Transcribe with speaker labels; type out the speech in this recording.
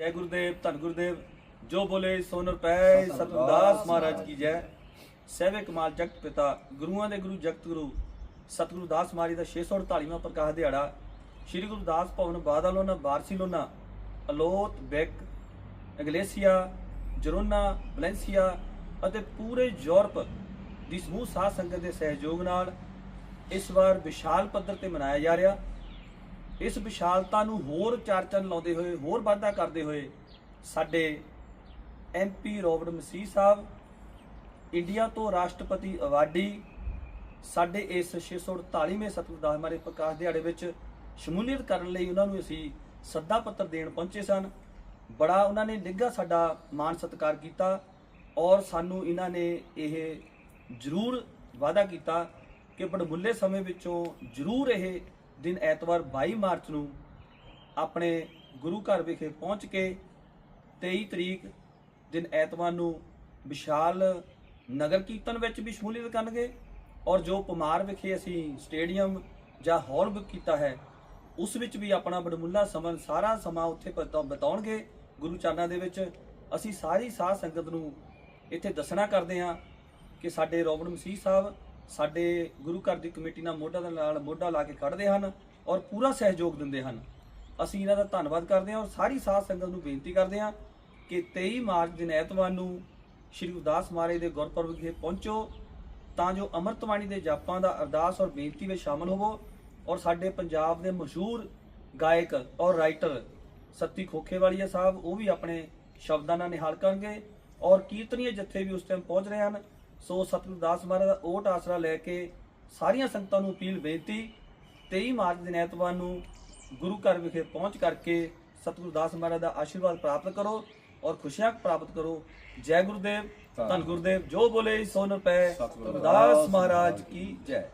Speaker 1: ਜੈ ਗੁਰਦੇਵ ਧੰਨ ਗੁਰਦੇਵ। ਜੋ ਬੋਲੇ ਸੋ ਨਰਪੈ ਸਤਿਗੁਰਦਾਸ ਮਹਾਰਾਜ ਕੀ ਜੈ। ਸਹਿਵੇ ਕਮਾਲ ਜਗਤ ਪਿਤਾ ਗੁਰੂਆਂ ਦੇ ਗੁਰੂ ਜਗਤ ਗੁਰੂ। ਸਤਿਗੁਰੂ ਦਾਸ ਮਹਾਰਾਜ ਦਾ 648ਵਾਂ ਪ੍ਰਕਾਸ਼ ਦਿਹਾੜਾ। ਸ੍ਰੀ ਗੁਰੂ ਦਾਸ ਭਵਨ ਬਾਦਲੋਨਾ ਬਾਰਸੀਲੋਨਾ ਅਲੋਤ ਬੈਕ ਇਗਲੇਸੀਆ ਜਰੋਨਾ ਵੈਲੈਂਸੀਆ ਅਤੇ ਪੂਰੇ ਯੂਰਪ ਦੀ ਸਮੂਹ ਸਾਧ ਸੰਗਤ ਦੇ ਸਹਿਯੋਗ ਨਾਲ ਇਸ ਵਾਰ ਵਿਸ਼ਾਲ ਪੱਧਰ ਤੇ ਮਨਾਇਆ ਜਾ ਰਿਹਾ। ਇਸ ਵਿਸ਼ਾਲਤਾ ਨੂੰ ਹੋਰ ਚਾਰ ਚੰਨ ਲਾਉਂਦੇ ਹੋਏ, ਹੋਰ ਵਾਧਾ ਕਰਦੇ ਹੋਏ ਸਾਡੇ MP Robert Masih sahib, India ਤੋਂ ਰਾਸ਼ਟਰਪਤੀ ਅਵਾਰਡੀ ਸਾਡੇ ਇਸ 648ਵੇਂ ਸਤਿਗੁਰਦਾਸ ਮਾਰੇ ਪ੍ਰਕਾਸ਼ ਦਿਹਾੜੇ ਵਿੱਚ ਸ਼ਮੂਲੀਅਤ ਕਰਨ ਲਈ ਉਹਨਾਂ ਨੂੰ ਅਸੀਂ ਸੱਦਾ ਪੱਤਰ ਦੇਣ ਪਹੁੰਚੇ ਸਨ। ਬੜਾ ਉਹਨਾਂ ਨੇ ਨਿੱਘਾ ਸਾਡਾ ਮਾਣ ਸਤਿਕਾਰ ਕੀਤਾ ਔਰ ਸਾਨੂੰ ਇਹਨਾਂ ਨੇ ਇਹ ਜ਼ਰੂਰ ਵਾਅਦਾ ਕੀਤਾ ਕਿ ਬੜਮੁੱਲੇ ਸਮੇਂ ਵਿੱਚੋਂ ਜ਼ਰੂਰ ਇਹ ਦਿਨ ਐਤਵਾਰ 22 ਮਾਰਚ ਨੂੰ ਆਪਣੇ ਗੁਰੂ ਘਰ ਵਿਖੇ ਪਹੁੰਚ ਕੇ 23 ਤਰੀਕ ਦਿਨ ਐਤਵਾਰ ਨੂੰ ਵਿਸ਼ਾਲ ਨਗਰ ਕੀਰਤਨ ਵਿੱਚ ਵੀ ਸ਼ਮੂਲੀਅਤ ਕਰਨਗੇ ਔਰ ਜੋ ਪਮਾਰ ਵਿਖੇ ਅਸੀਂ ਸਟੇਡੀਅਮ ਜਾਂ ਹਾਲ ਬੁੱਕ ਕੀਤਾ ਹੈ, ਉਸ ਵਿੱਚ ਵੀ ਆਪਣਾ ਬੜਮੁੱਲਾ ਸਮਨ ਸਾਰਾ ਸਮਾਂ ਉੱਥੇ ਬਤਾ- ਬਿਤਾਉਣਗੇ। ਗੁਰੂ ਚਰਨਾਂ ਦੇ ਵਿੱਚ ਅਸੀਂ ਸਾਰੀ ਸਾਧ ਸੰਗਤ ਨੂੰ ਇੱਥੇ ਦੱਸਣਾ ਕਰਦੇ ਹਾਂ ਕਿ ਸਾਡੇ ਰੋਬਨ ਮਸੀਹ ਸਾਹਿਬ ਸਾਡੇ ਗੁਰੂ ਘਰ ਦੀ ਕਮੇਟੀ ਨਾਲ ਮੋਢਾ ਦੇ ਨਾਲ ਮੋਢਾ ਲਾ ਕੇ ਖੜਦੇ ਹਨ ਔਰ ਪੂਰਾ ਸਹਿਯੋਗ ਦਿੰਦੇ ਹਨ। ਅਸੀਂ ਇਹਨਾਂ ਦਾ ਧੰਨਵਾਦ ਕਰਦੇ ਹਾਂ ਔਰ ਸਾਰੀ ਸਾਧ ਸੰਗਤ ਨੂੰ ਬੇਨਤੀ ਕਰਦੇ ਹਾਂ ਕਿ 23 ਮਾਰਚ ਦਿਨ ਐਤਵਾਰ ਨੂੰ ਸ਼੍ਰੀ ਉਦਾਸ ਮਹਾਰਾਜ ਦੇ ਗੁਰਪੁਰਬ ਵਿਖੇ ਪਹੁੰਚੋ, ਤਾਂ ਜੋ ਅੰਮ੍ਰਿਤਵਾਣੀ ਦੇ ਜਾਪਾਂ ਦਾ ਅਰਦਾਸ ਔਰ ਬੇਨਤੀ ਵਿੱਚ ਸ਼ਾਮਲ ਹੋਵੋ ਔਰ ਸਾਡੇ ਪੰਜਾਬ ਦੇ ਮਸ਼ਹੂਰ ਗਾਇਕ ਔਰ ਰਾਈਟਰ ਸੱਤੀ ਖੋਖੇਵਾਲੀਆ ਸਾਹਿਬ, ਉਹ ਵੀ ਆਪਣੇ ਸ਼ਬਦਾਂ ਨਾਲ ਨਿਹਾਲ ਕਰਨਗੇ ਔਰ ਕੀਰਤਨੀਏ ਜੱਥੇ ਵੀ ਉਸ ਟਾਈਮ ਪਹੁੰਚ ਰਹੇ ਹਨ ਸੋ ਸਤਿਗੁਰੂ ਦਾਸ ਮਹਾਰਾਜ ਦਾ ਓਟ ਆਸਰਾ ਲੈ ਕੇ ਸਾਰੀਆਂ ਸੰਗਤਾਂ ਨੂੰ ਅਪੀਲ ਬੇਨਤੀ 23 ਮਾਰਚ ਦਿਨ ਐਤਵਾਰ ਨੂੰ ਗੁਰੂ ਘਰ ਵਿਖੇ ਪਹੁੰਚ ਕਰਕੇ ਸਤਿਗੁਰੂ ਦਾਸ ਮਹਾਰਾਜ ਦਾ ਆਸ਼ੀਰਵਾਦ ਪ੍ਰਾਪਤ ਕਰੋ ਔਰ ਖੁਸ਼ੀਆਂ ਪ੍ਰਾਪਤ ਕਰੋ। ਜੈ ਗੁਰਦੇਵ ਧੰਨ ਗੁਰਦੇਵ। ਜੋ ਬੋਲੇ ਸੋ ਨ ਪੈ ਦਾਸ ਮਹਾਰਾਜ ਕੀ ਜੈ।